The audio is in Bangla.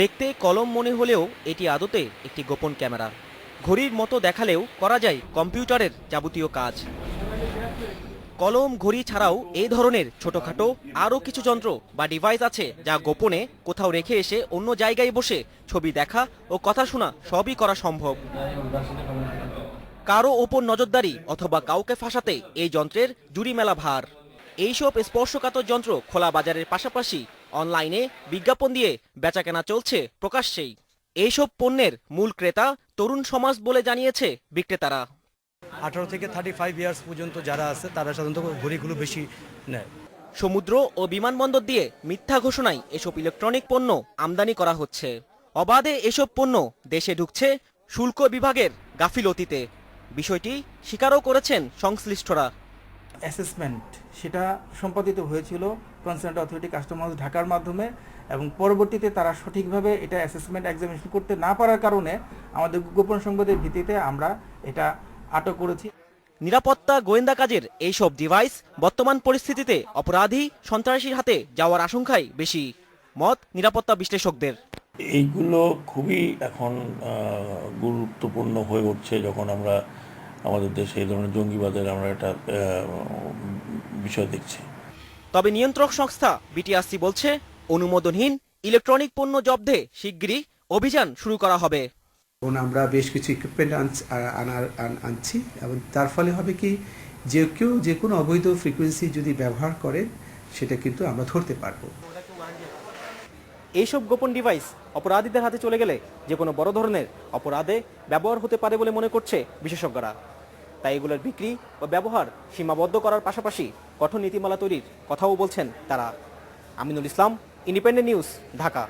দেখতে কলম মনে হলেও এটি আদতে একটি গোপন ক্যামেরা। ঘড়ির মতো দেখালেও করা যায় কম্পিউটারের যাবতীয় কাজ। কলম, ঘড়ি ছাড়াও এই ধরনের ছোটখাটো আরও কিছু যন্ত্র বা ডিভাইস আছে যা গোপনে কোথাও রেখে এসে অন্য জায়গায় বসে ছবি দেখা ও কথা শোনা সবই করা সম্ভব। কারও ওপর নজরদারি অথবা কাউকে ফাঁসাতে এই যন্ত্রের জুড়ি মেলা ভার। এইসব স্পর্শকাতর যন্ত্র খোলা বাজারের পাশাপাশি অনলাইনে বিজ্ঞাপন দিয়ে বেচাকেনা চলছে প্রকাশ্যেই। এইসব পণ্যের মূল ক্রেতা তরুণ সমাজ বলে জানিয়েছে বিক্রেতারা। আঠারো থেকে থার্টি ফাইভ ইয়ার্স পর্যন্ত যারা আছে তারা সাধারণত ঘড়িগুলো বেশি নেয়। সমুদ্র ও বিমানবন্দর দিয়ে মিথ্যা ঘোষণায় এসব ইলেকট্রনিক পণ্য আমদানি করা হচ্ছে। অবাধে এসব পণ্য দেশে ঢুকছে শুল্ক বিভাগের গাফিল গাফিলতিতে। বিষয়টি স্বীকারও করেছেন সংশ্লিষ্টরা। অ্যাসেসমেন্ট সেটা সম্পাদিত হয়েছিল কনসার্ন অথরিটি কাস্টমার্স ঢাকার মাধ্যমে এবং পরবর্তীতে তারা সঠিকভাবে এটা অ্যাসেসমেন্ট এক্সামিনেশন করতে না পারার কারণে আমাদের গোপন সংবাদের ভিত্তিতে আমরা এটা আটক করেছি। নিরাপত্তা গোয়েন্দা কাজের এইসব ডিভাইস বর্তমান পরিস্থিতিতে অপরাধী সন্ত্রাসীর হাতে যাওয়ার আশঙ্কাই বেশি। মত নিরাপত্তা বিশ্লেষকদের। এইগুলো খুবই এখন গুরুত্বপূর্ণ হয়ে উঠছে যখন আমরা আমাদের দেশে এই ধরনের জঙ্গিবাদের আমরা একটা বিষয় দেখছি। তবে নিয়ন্ত্রক সংস্থা বিটিআরসি বলছে অনুমোদনহীন ইলেকট্রনিক পণ্য জব্দে শিগগিরই অভিযান শুরু করা হবে। এবং আমরা বেশ কিছু ইকুইপমেন্ট আনার আনছি এবং তার ফলে হবে কি যে কেউ যে কোনো অবৈধ ফ্রিকোয়েন্সি যদি ব্যবহার করেন সেটা কিন্তু আমরা ধরতে পারব। এইসব গোপন ডিভাইস অপরাধীদের হাতে চলে গেলে যে কোনো বড় ধরনের অপরাধে ব্যবহার হতে পারে বলে মনে করছে বিশেষজ্ঞরা। তাই এগুলোর বিক্রি ও ব্যবহার সীমাবদ্ধ করার পাশাপাশি কঠোর নীতিমালা তৈরির কথাও বলছেন তারা। Aminul Islam independent news Dhaka.